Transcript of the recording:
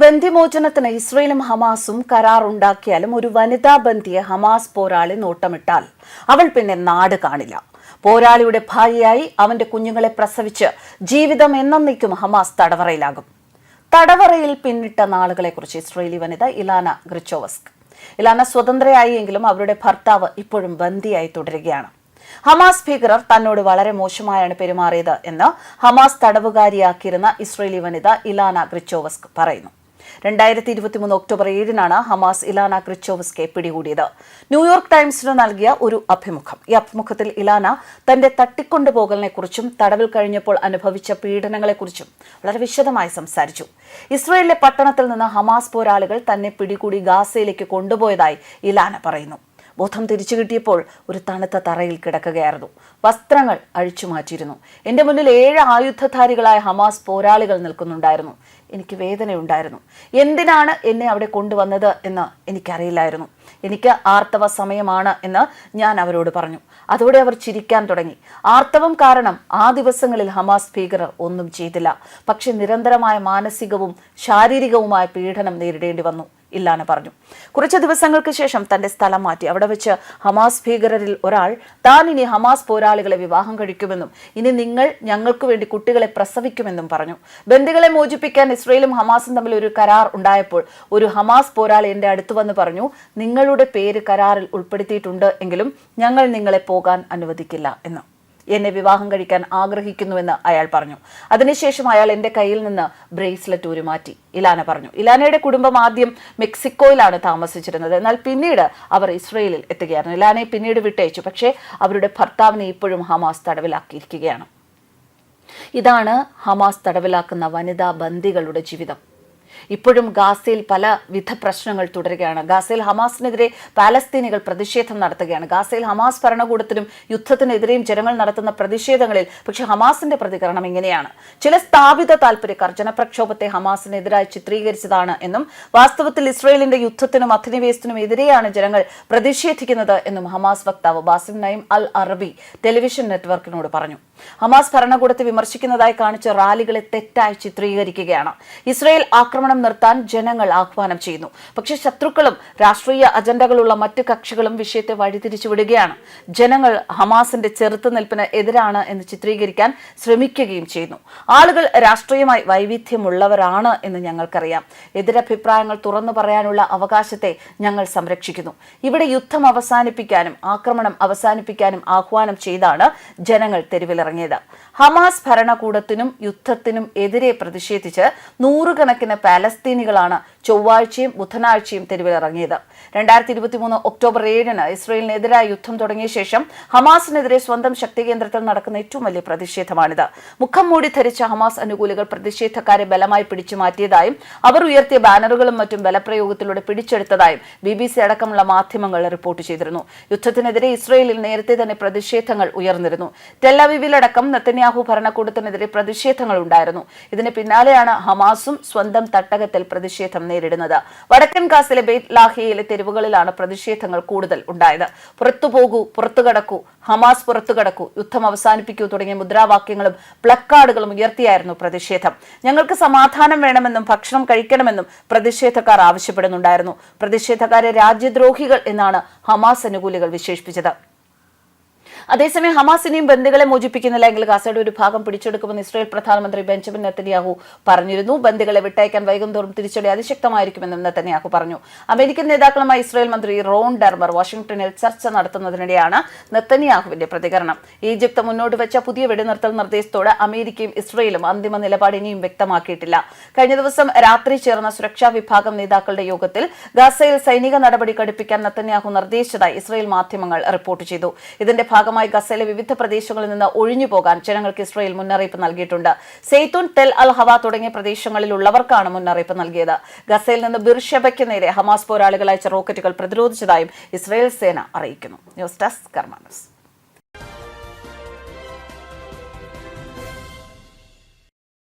ബന്ദിമോചനത്തിന് ഇസ്രയേലും ഹമാസും കരാർ ഉണ്ടാക്കിയാലും ഒരു വനിതാ ബന്ധിയെ ഹമാസ് പോരാളി നോട്ടമിട്ടാൽ അവൾ പിന്നെ നാട് കാണില്ല. പോരാളിയുടെ ഭാര്യയായി അവന്റെ കുഞ്ഞുങ്ങളെ പ്രസവിച്ച് ജീവിതം എന്നേക്കും ഹമാസ് തടവറയിലാകും. തടവറയിൽ പിന്നിട്ട നാളുകളെക്കുറിച്ച് ഇസ്രയേലി വനിത ഇലാന ഗ്രിച്ചോവസ്ക്. ഇലാന സ്വതന്ത്രയായി എങ്കിലും അവരുടെ ഭർത്താവ് ഇപ്പോഴും ബന്ദിയായി തുടരുകയാണ്. ഹമാസ് ഭീകരർ തന്നോട് വളരെ മോശമായാണ് പെരുമാറിയത് എന്ന് ഹമാസ് തടവുകാരിയാക്കിയിരുന്ന ഇസ്രയേലി വനിത ഇലാന ഗ്രിച്ചോവസ്ക് പറയുന്നു. രണ്ടായിരത്തി ഇരുപത്തിമൂന്ന് ഒക്ടോബർ ഏഴിനാണ് ഹമാസ് ഇലാന ക്രിച്ചോവസ്കെ പിടികൂടിയത്. ന്യൂയോർക്ക് ടൈംസിന് നൽകിയ ഒരു അഭിമുഖം. ഈ അഭിമുഖത്തിൽ ഇലാന തന്റെ തട്ടിക്കൊണ്ടുപോകലിനെക്കുറിച്ചും തടവിൽ കഴിഞ്ഞപ്പോൾ അനുഭവിച്ച പീഡനങ്ങളെക്കുറിച്ചും വളരെ വിശദമായി സംസാരിച്ചു. ഇസ്രയേലിലെ പട്ടണത്തിൽ നിന്ന് ഹമാസ് പോരാളികൾ തന്നെ പിടികൂടി ഗാസയിലേക്ക് കൊണ്ടുപോയതായി ഇലാന പറയുന്നു. ബോധം തിരിച്ചു കിട്ടിയപ്പോൾ ഒരു തണുത്ത തറയിൽ കിടക്കുകയായിരുന്നു. വസ്ത്രങ്ങൾ അഴിച്ചു മാറ്റിയിരുന്നു. എന്റെ മുന്നിൽ ഏഴ് ആയുധധാരികളായ ഹമാസ് പോരാളികൾ നിൽക്കുന്നുണ്ടായിരുന്നു. എനിക്ക് വേദനയുണ്ടായിരുന്നു. എന്തിനാണ് എന്നെ അവിടെ കൊണ്ടുവന്നത് എന്ന് എനിക്കറിയില്ലായിരുന്നു. എനിക്ക് ആർത്തവ സമയമാണ് എന്ന് ഞാൻ അവരോട് പറഞ്ഞു. അതോടെ അവർ ചിരിക്കാൻ തുടങ്ങി. ആർത്തവം കാരണം ആ ദിവസങ്ങളിൽ ഹമാസ് ഭീകരർ ഒന്നും ചെയ്തില്ല. പക്ഷെ നിരന്തരമായ മാനസികവും ശാരീരികവുമായ പീഡനം നേരിടേണ്ടി വന്നു. ഇല്ലാന്ന് പറഞ്ഞു. കുറച്ച് ദിവസങ്ങൾക്ക് ശേഷം തന്റെ സ്ഥലം മാറ്റി. അവിടെ വെച്ച് ഹമാസ് ഭീകരരിൽ ഒരാൾ താൻ ഇനി ഹമാസ് പോരാളികളെ വിവാഹം കഴിക്കുമെന്നും ഇനി നിങ്ങൾ ഞങ്ങൾക്ക് വേണ്ടി കുട്ടികളെ പ്രസവിക്കുമെന്നും പറഞ്ഞു. ബന്ദികളെ മോചിപ്പിക്കാൻ ഇസ്രയേലും ഹമാസും തമ്മിൽ ഒരു കരാർ ഉണ്ടായപ്പോൾ ഒരു ഹമാസ് പോരാളി എന്റെ അടുത്ത് വന്ന് പറഞ്ഞു നിങ്ങളുടെ പേര് കരാറിൽ ഉൾപ്പെടുത്തിയിട്ടുണ്ട് എങ്കിലും ഞങ്ങൾ നിങ്ങളെ പോകാൻ അനുവദിക്കില്ല എന്ന്. എന്നെ വിവാഹം കഴിക്കാൻ ആഗ്രഹിക്കുന്നുവെന്ന് അയാൾ പറഞ്ഞു. അതിനുശേഷം അയാൾ എന്റെ കയ്യിൽ നിന്ന് ബ്രേസ്ലെറ്റ് ഊരി മാറ്റി ഇലാന പറഞ്ഞു. ഇലാനയുടെ കുടുംബം ആദ്യം മെക്സിക്കോയിലാണ് താമസിച്ചിരുന്നത്. എന്നാൽ പിന്നീട് അവർ ഇസ്രയേലിൽ എത്തുകയായിരുന്നു. ഇലാനയെ പിന്നീട് വിട്ടയച്ചു. പക്ഷേ അവരുടെ ഭർത്താവിനെ ഇപ്പോഴും ഹമാസ് തടവിലാക്കിയിരിക്കുകയാണ്. ഇതാണ് ഹമാസ് തടവിലാക്കുന്ന വനിതാ ബന്ദികളുടെ ജീവിതം. ഇപ്പോഴും ഗാസയിൽ പല വിധ പ്രശ്നങ്ങൾ തുടരുകയാണ്. ഗാസയിൽ ഹമാസിനെതിരെ പാലസ്തീനികൾ പ്രതിഷേധം നടത്തുകയാണ്. ഗാസയിൽ ഹമാസ് ഭരണകൂടത്തിനും യുദ്ധത്തിനെതിരെയും ജനങ്ങൾ നടത്തുന്ന പ്രതിഷേധങ്ങളിൽ പക്ഷെ ഹമാസിന്റെ പ്രതികരണം ഇങ്ങനെയാണ്. ചില സ്ഥാപിത താൽപര്യക്കാർ ജനപ്രക്ഷോഭത്തെ ഹമാസിനെതിരായി ചിത്രീകരിച്ചതാണ് എന്നും വാസ്തവത്തിൽ ഇസ്രയേലിന്റെ യുദ്ധത്തിനും അധിനിവേശത്തിനും എതിരെയാണ് ജനങ്ങൾ പ്രതിഷേധിക്കുന്നത് എന്നും ഹമാസ് വക്താവ് ബാസിം നയിം അൽ അറബി ടെലിവിഷൻ നെറ്റ്വർക്കിനോട് പറഞ്ഞു. ഹമാസ് ഭരണകൂടത്തെ വിമർശിക്കുന്നതായി കാണിച്ച റാലികളെ തെറ്റായി ചിത്രീകരിക്കുകയാണ്. ഇസ്രയേൽ ആക്രമണം നിർത്താൻ ജനങ്ങൾ ആഹ്വാനം ചെയ്യുന്നു. പക്ഷെ ശത്രുക്കളും രാഷ്ട്രീയ അജണ്ടകളുള്ള മറ്റു കക്ഷികളും വിഷയത്തെ വഴിതിരിച്ചുവിടുകയാണ്. ജനങ്ങൾ ഹമാസിന്റെ ചെറുത്തുനിൽപ്പിന് എതിരാണ് എന്ന് ചിത്രീകരിക്കാൻ ശ്രമിക്കുകയും ചെയ്യുന്നു. ആളുകൾ രാഷ്ട്രീയമായി വൈവിധ്യമുള്ളവരാണ് എന്ന് ഞങ്ങൾക്കറിയാം. എതിരഭിപ്രായങ്ങൾ തുറന്നു പറയാനുള്ള അവകാശത്തെ ഞങ്ങൾ സംരക്ഷിക്കുന്നു. ഇവിടെ യുദ്ധം അവസാനിപ്പിക്കാനും ആക്രമണം അവസാനിപ്പിക്കാനും ആഹ്വാനം ചെയ്താണ് ജനങ്ങൾ തെരുവിലിറങ്ങിയത്. ഹമാസ് ഭരണകൂടത്തിനും യുദ്ധത്തിനും എതിരെ പ്രതിഷേധിച്ച് നൂറുകണക്കിന് പാലസ്തീനികളാണ് ചൊവ്വാഴ്ചയും ബുധനാഴ്ചയും തെരുവിലിറങ്ങിയത് രണ്ടായിരത്തി ഇരുപത്തിമൂന്ന് ഒക്ടോബർ ഏഴിന് ഇസ്രയേലിനെതിരായ യുദ്ധം തുടങ്ങിയ ശേഷം ഹമാസിനെതിരെ സ്വന്തം ശക്തി കേന്ദ്രത്തിൽ നടക്കുന്ന ഏറ്റവും വലിയ പ്രതിഷേധമാണിത്. മുഖം മൂടി ധരിച്ച ഹമാസ് അനുകൂലികൾ പ്രതിഷേധക്കാരെ ബലമായി പിടിച്ചു മാറ്റിയതായും അവർ ഉയർത്തിയ ബാനറുകളും മറ്റും ബലപ്രയോഗത്തിലൂടെ പിടിച്ചെടുത്തതായും ബി ബി സി അടക്കമുള്ള മാധ്യമങ്ങൾ റിപ്പോർട്ട് ചെയ്തിരുന്നു. യുദ്ധത്തിനെതിരെ ഇസ്രയേലിൽ നേരത്തെ തന്നെ പ്രതിഷേധങ്ങൾ ഉയർന്നിരുന്നു. ടെല്ലവിവിലടക്കം നെത്തന്യാഹു ഭരണകൂടത്തിനെതിരെ പ്രതിഷേധങ്ങൾ ഉണ്ടായിരുന്നു. ഇതിന് പിന്നാലെയാണ് ഹമാസും സ്വന്തം തട്ടകത്തിൽ പ്രതിഷേധം നേരിടുന്നത്. വടക്കൻ കാസിലെ ലാഹിയയിലെ തെരുവുകളിലാണ് പ്രതിഷേധങ്ങൾ കൂടുതൽ ഉണ്ടായത്. പുറത്തുപോകൂ പുറത്തു കടക്കൂ ഹമാസ് പുറത്തു കടക്കൂ യുദ്ധം അവസാനിപ്പിക്കൂ തുടങ്ങിയ മുദ്രാവാക്യങ്ങളും പ്ലക്കാർഡുകളും ഉയർത്തിയായിരുന്നു പ്രതിഷേധം. ഞങ്ങൾക്ക് സമാധാനം വേണമെന്നും ഭക്ഷണം കഴിക്കണമെന്നും പ്രതിഷേധക്കാർ ആവശ്യപ്പെടുന്നുണ്ടായിരുന്നു. പ്രതിഷേധക്കാരെ രാജ്യദ്രോഹികൾ എന്നാണ് ഹമാസ് അനുകൂലികൾ വിശേഷിപ്പിച്ചത്. അതേസമയം ഹമാസിനെയും ബന്ദികളെ മോചിപ്പിക്കുന്നില്ല എങ്കിൽ ഗാസയുടെ ഒരു ഭാഗം പിടിച്ചെടുക്കുമെന്ന് ഇസ്രായേൽ പ്രധാനമന്ത്രി ബെഞ്ചമിൻ നെത്തന്യാഹു പറഞ്ഞിരുന്നു. ബന്ദികളെ വിട്ടയക്കാൻ വൈകുന്തോറും തിരിച്ചടി അതിശക്തമായിരിക്കുമെന്നും നെത്തന്യാഹു പറഞ്ഞു. അമേരിക്കൻ നേതാക്കളുമായി ഇസ്രായേൽ മന്ത്രി റോൺ ഡെർമർ വാഷിംഗ്ടണിൽ ചർച്ച നടത്തുന്നതിനിടെയാണ് നെത്തന്യാഹുവിന്റെ പ്രതികരണം. ഈജിപ്ത് മുന്നോട്ട് വെച്ച പുതിയ വെടിനിർത്തൽ നിർദ്ദേശത്തോട് അമേരിക്കയും ഇസ്രയേലും അന്തിമ നിലപാട് ഇനിയും വ്യക്തമാക്കിയിട്ടില്ല. കഴിഞ്ഞ ദിവസം രാത്രി ചേർന്ന സുരക്ഷാ വിഭാഗം നേതാക്കളുടെ യോഗത്തിൽ ഗാസയിൽ സൈനിക നടപടി കടുപ്പിക്കാൻ നെത്തന്യാഹു നിർദ്ദേശിച്ചതായി ഇസ്രായേൽ മാധ്യമങ്ങൾ റിപ്പോർട്ട് ചെയ്തു. ഇതിന്റെ ഭാഗമായി ഗസയിലെ വിവിധ പ്രദേശങ്ങളിൽ നിന്ന് ഒഴിഞ്ഞു പോകാൻ ജനങ്ങൾക്ക് ഇസ്രയേൽ മുന്നറിയിപ്പ് നൽകിയിട്ടുണ്ട്. സെയ്ത്തൂൻ തെൽ അൽ ഹവ തുടങ്ങിയ പ്രദേശങ്ങളിലുള്ളവർക്കാണ് മുന്നറിയിപ്പ് നൽകിയത്. ഗസയിൽ നിന്ന് ബിർഷബയ്ക്ക് നേരെ ഹമാസ് പോരാളികൾ അയച്ച റോക്കറ്റുകൾ പ്രതിരോധിച്ചതായും ഇസ്രയേൽ സേന അറിയിക്കുന്നു. News desk കർമാനസ്